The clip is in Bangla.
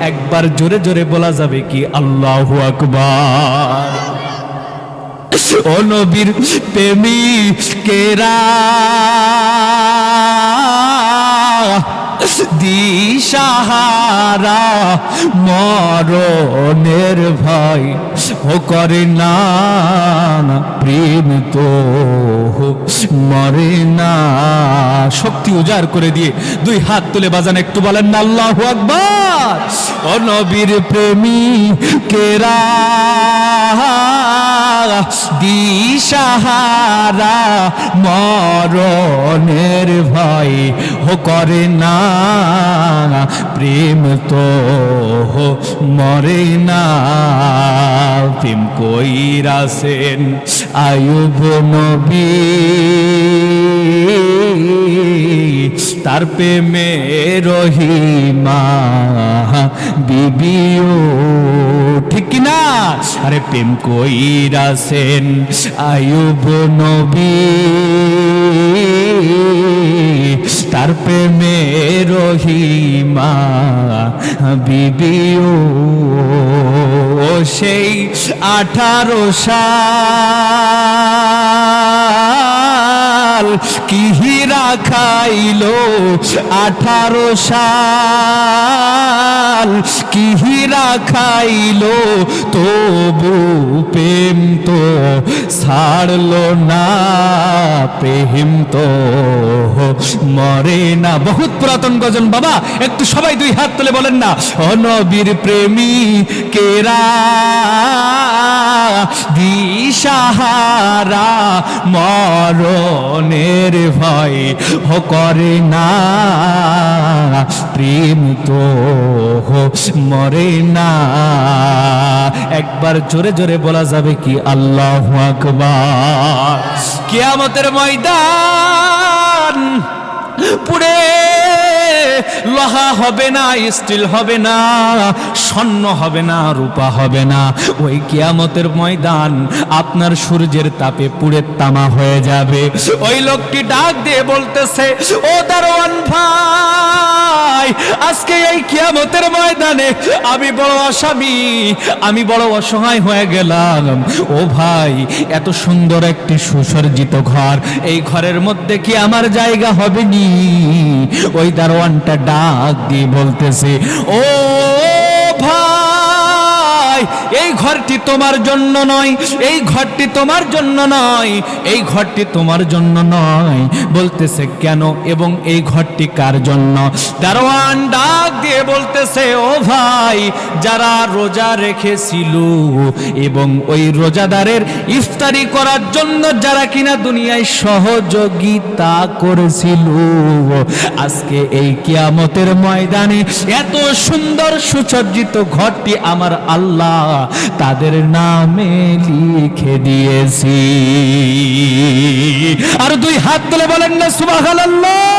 একবার জোরে জোরে বলা যাবে কি আল্লাহ আকবার। ও নবীর প্রেমী কেরা দিশাহারা মরণের ভয় ও করে না প্রেম তো মরে না। শক্তি উজাড় করে দিয়ে দুই হাত তুলে বাজান, একটু বলেন না, আল্লাহ আকবার। ও নবীর প্রেমী কেরা দিশাহারা মরণের ভয় হো করে না। প্রেম তো মরে না। প্রেম কইরাছেন আয়ুব নবী। তার প্রেমে রহিমা, বিবিও। ঠিক না আরে প্রেম কইরাছেন আয়ুব নবী। তার প্রেমে রহিমা, বিবিও। সেই আঠারো সাল কি হীরা খাইলো? আঠারো সাল কি হীরা খাইলো? তবু প্রেম তো ছাড়লো না, প্রেম তো মরে না। বহুত পুরাতন গজন বাবা, একটু সবাই দুই হাত তুলে বলেন না। অনবীর প্রেমী কেরা? দিশাহারা মরণের ভয় হো করে না। প্রেম তো মরে না। একবার জোরে জোরে বলা যাবে কি? আল্লাহ আকবার। কিয়ামতের ময়দান লোহা হবে না, স্টিল হবে না, স্বর্ণ হবে না, রূপা হবে না। ওই কিয়ামতের ময়দান আপনার সূর্যের তাপে পুড়ে তামা হয়ে যাবে। ওই লোকটি ডাক দিয়ে বলতেছে, ও দারোয়ান ভাই, আজকে এই কিয়ামতের ময়দানে আমি বড় আসামি, আমি বড় অসহায় হয়ে গেলাম। ও ভাই, এত সুন্দর একটি সুসজ্জিত ঘর, এই ঘরের মধ্যে কি আমার জায়গা হবে নি ওই দারোয়ানটা ডাক দিয়ে বলতেছে ও ভাই এই ঘরটি তোমার জন্য নয়, এই ঘরটি তোমার জন্য নয়, এই ঘরটি তোমার জন্য নয়। বলতেছে কেন এবং এই ঘরটি কার জন্য? দারোয়ান ডাক দিয়ে বলতেছে, ও ভাই, যারা রোজা রেখেছিল এবং ওই রোজাদারের ইফতারি করার জন্য যারা কিনা দুনিয়ায় সহযোগিতা করেছিল, আজকে এই কিয়ামতের ময়দানে এত সুন্দর সুসজ্জিত ঘরটি আমার আল্লাহ তাদের নামে লিখে দিয়েছি। আর দুই হাত তুলে বলেন না সুবহানাল্লাহ।